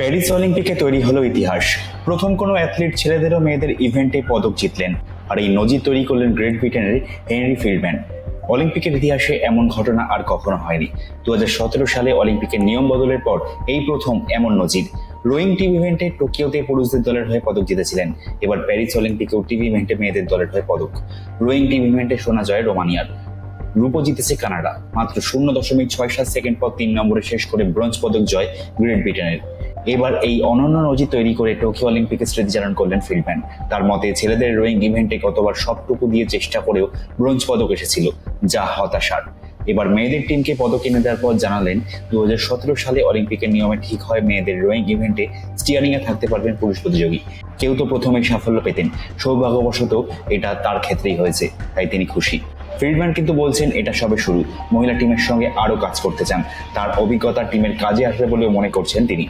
Paris অলিম্পিকে তৈরি হলো ইতিহাস। প্রথম কোনো অ্যাথলিট ছেলেদের ও মেয়েদের ইভেন্টে পদক জিতলেন। আর এই নজির তৈরি করলেন গ্রেট ব্রিটেনের হেনরি ফিল্ডম্যান। অলিম্পিকের ইতিহাসে এমন ঘটনা আর কখনো হয়নি। দু সালে অলিম্পিকের নিয়ম বদলের পর এই প্রথম এমন নজির। রোয়িং টিম ইভেন্টে টোকিওতে পুরুষদের দলের হয়ে পদক জিতেছিলেন। এবার প্যারিস অলিম্পিকেও টিম ইভেন্টে মেয়েদের দলের হয়ে পদক। রোয়িং টিম ইভেন্টে সোনা জয় রোমানিয়ার। রূপো জিতেছে কানাডা। মাত্র শূন্য দশমিক ছয় সাত সেকেন্ড পর তিন নম্বরে শেষ করে ব্রোঞ্জ পদক জয় গ্রেট ব্রিটেনের। এবার এই অনন্য নজির তৈরি করে টোকিও অলিম্পিকে স্মৃতিচারণ করলেন ফিল্ডম্যান তার মতে, ছেলেদের রোয়িং ইভেন্টে গতবার সবটুকু দিয়ে চেষ্টা করেও ব্রোঞ্জ পদক এসেছিল, যা হতাশার। এবার মেয়েদের টিমকে পদক এনে দেওয়ার পর জানালেন দু সালে অলিম্পিকের নিয়মে ঠিক হয় মেয়েদের রোয়িং ইভেন্টে স্টিয়ারিং এ থাকতে পারবেন পুরুষ প্রতিযোগী। কেউ তো প্রথমেই সাফল্য পেতেন, সৌভাগ্যবশত এটা তার ক্ষেত্রেই হয়েছে, তাই তিনি খুশি। ফিল্ডম্যান কিন্তু বলছেন, এটা সবে শুরু, মহিলা টিমের সঙ্গে আরও কাজ করতে চান, তার অভিজ্ঞতা টিমের কাজে আসবে বলেও মনে করছেন তিনি।